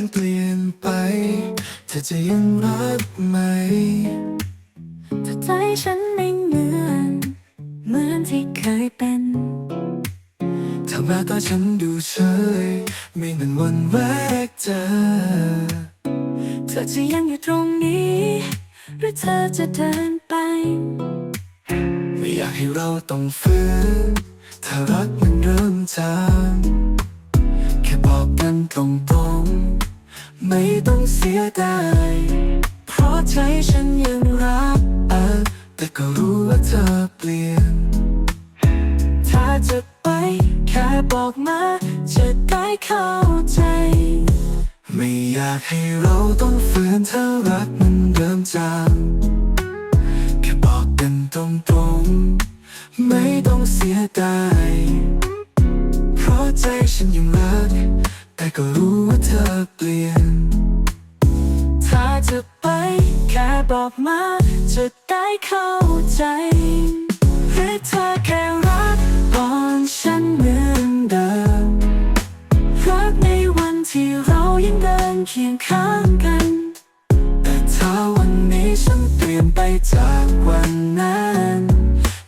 ันเปลี่ยนไป เธอจะยังรักไหม ถ้าใจฉันไม่เหมือน เหมือนที่เคยเป็นถ้าแม้ตาฉันดูเฉย ไม่เหมือนวันแรกเจอ เธอจะยังอยู่ตรงนี้ หรือเธอจะเดินไป ไม่อยากให้เราต้องฟื้นถ้ารักมันเริ่มจางแค่บอกกันตรงๆ ไม่ต้องเสียดายเพราะใจฉันยังรักอแต่ก็รู้ว่าเธอเปลี่ยน ถ้าจะไปแค่บอกมาจะได้เข้าใจ ไม่อยากให้เราต้องฝืนถ้ารักมันเริ่มจางแค่บอกกันตรงๆ ไม่ต้องเสียดายเพราะใจฉันยังรัก แต่ก็รู้ว่าเธอเปลี่ยน ถ้าจะไปแค่บอกมาจะได้เข้าใจหรือเธอแค่รักก่อนฉันเหมือนเดิมรักในวันที่เรายังเดินเคียงข้างกัน แต่ถ้าวันนี้ฉันเปลี่ยนไปจากวันนั้น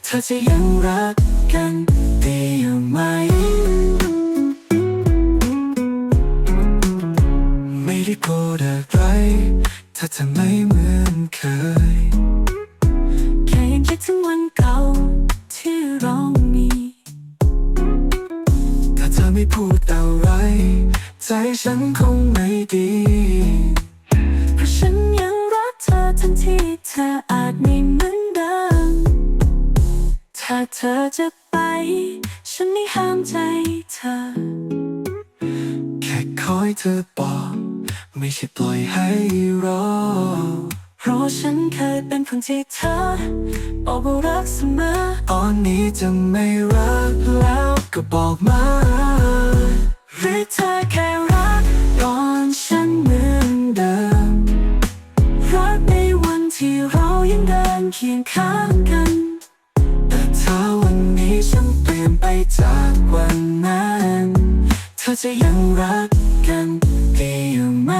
เธอจะยังรักกัน ถ้าเธอไม่เหมือนเคย แค่ยังคิดถึงวันเก่าที่เรามี ถ้าเธอไม่พูดอะไร ใจฉันคงไม่ดี เพราะฉันยังรักเธอทั้งที่เธออาจไม่เหมือนเดิม ถ้าเธอจะไป ฉันไม่ห้ามใจเธอ แค่คอยเธอบอก ไม่ใช่ปล่อยให้รอ เพราะฉันเคยเป็นคนที่เธอบอกว่ารักเสมอตอนนี้จะไม่รักแล้วก็บอกมาหรือเธอแค่รักก่อนฉันเหมือนเดิม รักในวันที่เรายังเดินเคียงข้างกัน แต่ถ้าวันนี้ฉันเปลี่ยนไปจากวันนั้น เธอจะยังรักกัน ยู่ไหม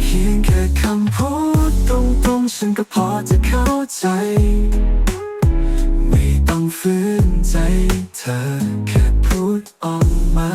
เพียงแค่คำพูดตรงๆ ฉันก็พอจะเข้าใจ ไม่ต้องฝืนใจเธอแค่พูดออกมา